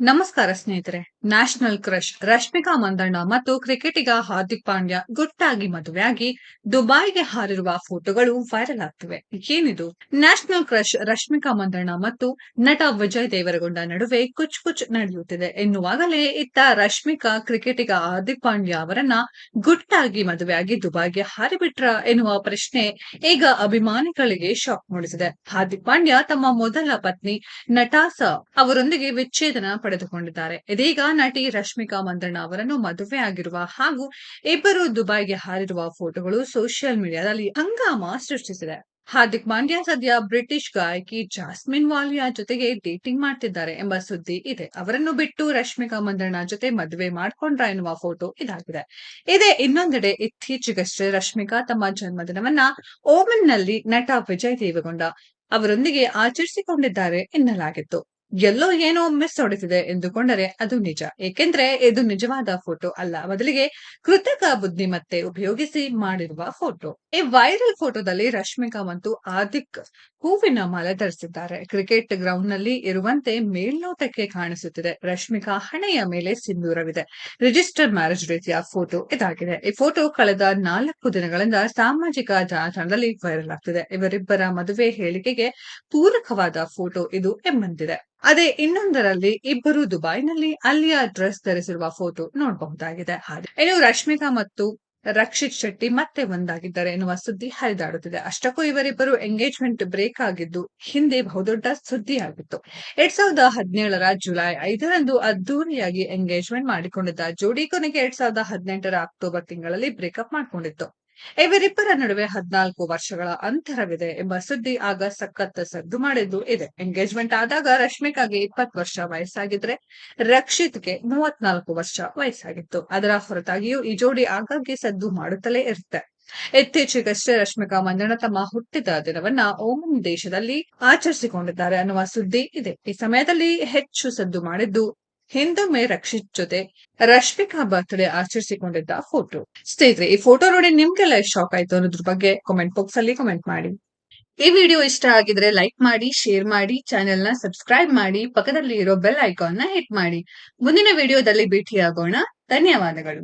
ನಮಸ್ಕಾರ ಸ್ನೇಹಿತರೆ. National crush Rashmika Mandanna ಮತ್ತು ಕ್ರಿಕೆಟಿಗ ಹಾರ್ದಿಕ್ ಪಾಂಡ್ಯ ಗುಟ್ಟಾಗಿ ಮದುವೆಯಾಗಿ ದುಬೈಗೆ ಹಾರಿರುವ ಫೋಟೋಗಳು ವೈರಲ್ ಆಗ್ತಿವೆ. ಏನಿದು? ನ್ಯಾಷನಲ್ ಕ್ರಶ್ ರಶ್ಮಿಕಾ ಮಂದಣ್ಣ ಮತ್ತು ನಟ ವಿಜಯ್ ದೇವರಗೊಂಡ ನಡುವೆ ಕುಚ್ ಕುಚ್ ನಡೆಯುತ್ತಿದೆ. ಎನ್ನುವಾಗಲೇ ಇತ್ತ ರಶ್ಮಿಕಾ, ಕ್ರಿಕೆಟಿಗ ಹಾರ್ದಿಕ್ ಪಾಂಡ್ಯ ಅವರನ್ನ ಗುಟ್ಟಾಗಿ ಮದುವೆಯಾಗಿ ದುಬೈಗೆ ಹಾರಿಬಿಟ್ರ ಎನ್ನುವ ಪ್ರಶ್ನೆ ಈಗ ಅಭಿಮಾನಿಗಳಿಗೆ ಶಾಕ್ ಮೂಡಿಸಿದೆ. ಹಾರ್ದಿಕ್ ಪಾಂಡ್ಯ ತಮ್ಮ ಮೊದಲ ಪತ್ನಿ ನಟಾಸ ಅವರೊಂದಿಗೆ ವಿಚ್ಛೇದನ ಪಡೆದುಕೊಂಡಿದ್ದಾರೆ. ಇದೀಗ ನಟಿ ರಶ್ಮಿಕಾ ಮಂದಣ್ಣ ಅವರನ್ನು ಮದುವೆ ಆಗಿರುವ ಹಾಗೂ ಇಬ್ಬರು ದುಬೈಗೆ ಹಾರಿರುವ ಫೋಟೋಗಳು ಸೋಷಿಯಲ್ ಮೀಡಿಯಾದಲ್ಲಿ ಹಂಗಾಮ ಸೃಷ್ಟಿಸಿದೆ. ಹಾರ್ದಿಕ್ ಪಾಂಡ್ಯ ಸದ್ಯ ಬ್ರಿಟಿಷ್ ಗಾಯಕಿ ಜಾಸ್ಮಿನ್ ವಾಲಿಯಾ ಜೊತೆಗೆ ಡೇಟಿಂಗ್ ಮಾಡ್ತಿದ್ದಾರೆ ಎಂಬ ಸುದ್ದಿ ಇದೆ. ಅವರನ್ನು ಬಿಟ್ಟು ರಶ್ಮಿಕಾ ಮಂದಣ್ಣ ಜೊತೆ ಮದುವೆ ಮಾಡ್ಕೊಂಡ್ರ ಎನ್ನುವ ಫೋಟೋ ಇದಾಗಿದೆ. ಇದೇ ಇನ್ನೊಂದೆಡೆ ಇತ್ತೀಚೆಗಷ್ಟೇ ರಶ್ಮಿಕಾ ತಮ್ಮ ಜನ್ಮದಿನವನ್ನ ಓಮನ್ನಲ್ಲಿ ನಟ ವಿಜಯ್ ದೇವಗೊಂಡ ಅವರೊಂದಿಗೆ ಆಚರಿಸಿಕೊಂಡಿದ್ದಾರೆ ಎನ್ನಲಾಗಿತ್ತು. ಎಲ್ಲೋ ಏನೋ ಮಿಸ್ ಹೊಡೆದಿದೆ ಎಂದುಕೊಂಡರೆ ಅದು ನಿಜ. ಏಕೆಂದ್ರೆ ಇದು ನಿಜವಾದ ಫೋಟೋ ಅಲ್ಲ. ಬದಲಿಗೆ ಕೃತಕ ಬುದ್ಧಿಮತ್ತೆ ಉಪಯೋಗಿಸಿ ಮಾಡಿರುವ ಫೋಟೋ. ಈ ವೈರಲ್ ಫೋಟೋದಲ್ಲಿ ರಶ್ಮಿಕಾ ಮತ್ತು ಆದಿಕ್ ಹೂವಿನ ಮಾಲೆ ಧರಿಸಿದ್ದಾರೆ ಕ್ರಿಕೆಟ್ ಗ್ರೌಂಡ್ನಲ್ಲಿ ಇರುವಂತೆ ಮೇಲ್ನೋಟಕ್ಕೆ ಕಾಣಿಸುತ್ತಿದೆ. ರಶ್ಮಿಕಾ ಹಣೆಯ ಮೇಲೆ ಸಿಂಧೂರವಿದೆ. ರಿಜಿಸ್ಟರ್ ಮ್ಯಾರೇಜ್ ರೀತಿಯ ಫೋಟೋ ಇದಾಗಿದೆ. ಈ ಫೋಟೋ ಕಳೆದ ನಾಲ್ಕು ದಿನಗಳಿಂದ ಸಾಮಾಜಿಕ ಜಾಲತಾಣದಲ್ಲಿ ವೈರಲ್ ಆಗ್ತಿದೆ. ಇವರಿಬ್ಬರ ಮದುವೆ ಹೇಳಿಕೆಗೆ ಪೂರಕವಾದ ಫೋಟೋ ಇದು ಎಂಬಂತಿದೆ. ಅದೇ ಇನ್ನೊಂದರಲ್ಲಿ ಇಬ್ಬರು ದುಬೈನಲ್ಲಿ ಅಲ್ಲಿಯ ಡ್ರೆಸ್ ಧರಿಸಿರುವ ಫೋಟೋ ನೋಡಬಹುದಾಗಿದೆ. ಇನ್ನು ರಶ್ಮಿಕಾ ಮತ್ತು ರಕ್ಷಿತ್ ಶೆಟ್ಟಿ ಮತ್ತೆ ಒಂದಾಗಿದ್ದಾರೆ ಎನ್ನುವ ಸುದ್ದಿ ಹರಿದಾಡುತ್ತಿದೆ. ಅಷ್ಟಕ್ಕೂ ಇವರಿಬ್ಬರು ಎಂಗೇಜ್ಮೆಂಟ್ ಬ್ರೇಕ್ ಆಗಿದ್ದು ಹಿಂದೆ ಬಹುದೊಡ್ಡ ಸುದ್ದಿಯಾಗಿತ್ತು. ಎರಡ್ ಸಾವಿರದ ಹದಿನೇಳರ ಜುಲೈ ಐದರಂದು ಅದ್ದೂರಿಯಾಗಿ ಎಂಗೇಜ್ಮೆಂಟ್ ಮಾಡಿಕೊಂಡಿದ್ದ ಜೋಡಿ ಕೊನೆಗೆ ಎರಡ್ ಸಾವಿರದ ಹದಿನೆಂಟರ ಅಕ್ಟೋಬರ್ ತಿಂಗಳಲ್ಲಿ ಬ್ರೇಕಪ್ ಮಾಡಿಕೊಂಡಿತ್ತು. ಇವರಿಬ್ಬರ ನಡುವೆ ಹದಿನಾಲ್ಕು ವರ್ಷಗಳ ಅಂತರವಿದೆ ಎಂಬ ಸುದ್ದಿ ಆಗ ಸಖತ್ ಸದ್ದು ಮಾಡಿದ್ದು ಇದೆ. ಎಂಗೇಜ್ಮೆಂಟ್ ಆದಾಗ ರಶ್ಮಿಕಾಗೆ ಇಪ್ಪತ್ತು ವರ್ಷ ವಯಸ್ಸಾಗಿದ್ರೆ ರಕ್ಷಿತ್ಗೆ ಮೂವತ್ನಾಲ್ಕು ವರ್ಷ ವಯಸ್ಸಾಗಿತ್ತು. ಅದರ ಹೊರತಾಗಿಯೂ ಈ ಜೋಡಿ ಆಗಾಗ್ಗೆ ಸದ್ದು ಮಾಡುತ್ತಲೇ ಇರುತ್ತೆ. ಇತ್ತೀಚೆಗಷ್ಟೇ ರಶ್ಮಿಕಾ ಮಂಜಣ್ಣ ತಮ್ಮ ಹುಟ್ಟಿದ ದಿನವನ್ನ ಓಮನ್ ದೇಶದಲ್ಲಿ ಆಚರಿಸಿಕೊಂಡಿದ್ದಾರೆ ಅನ್ನುವ ಸುದ್ದಿ ಇದೆ. ಈ ಸಮಯದಲ್ಲಿ ಹೆಚ್ಚು ಸದ್ದು ಮಾಡಿದ್ದು ಹಿಂದೊಮ್ಮೆ ರಕ್ಷಿತ್ ಜೊತೆ ರಶ್ಮಿಕಾ ಬರ್ತ್ಡೇ ಆಚರಿಸಿಕೊಂಡಿದ್ದ ಫೋಟೋ ಸ್ನೇಹಿತರೆ, ಈ ಫೋಟೋ ನೋಡಿ ನಿಮ್ಗೆಲ್ಲ ಶಾಕ್ ಆಯ್ತು ಅನ್ನೋದ್ರ ಬಗ್ಗೆ ಕಾಮೆಂಟ್ ಬಾಕ್ಸ್ ಅಲ್ಲಿ ಕಾಮೆಂಟ್ ಮಾಡಿ. ಈ ವಿಡಿಯೋ ಇಷ್ಟ ಆಗಿದ್ರೆ ಲೈಕ್ ಮಾಡಿ ಶೇರ್ ಮಾಡಿ ಚಾನೆಲ್ನ ಸಬ್ಸ್ಕ್ರೈಬ್ ಮಾಡಿ ಪಕ್ಕದಲ್ಲಿ ಇರೋ ಬೆಲ್ ಐಕಾನ್ನ ಹಿಟ್ ಮಾಡಿ. ಮುಂದಿನ ವಿಡಿಯೋದಲ್ಲಿ ಭೇಟಿಯಾಗೋಣ. ಧನ್ಯವಾದಗಳು.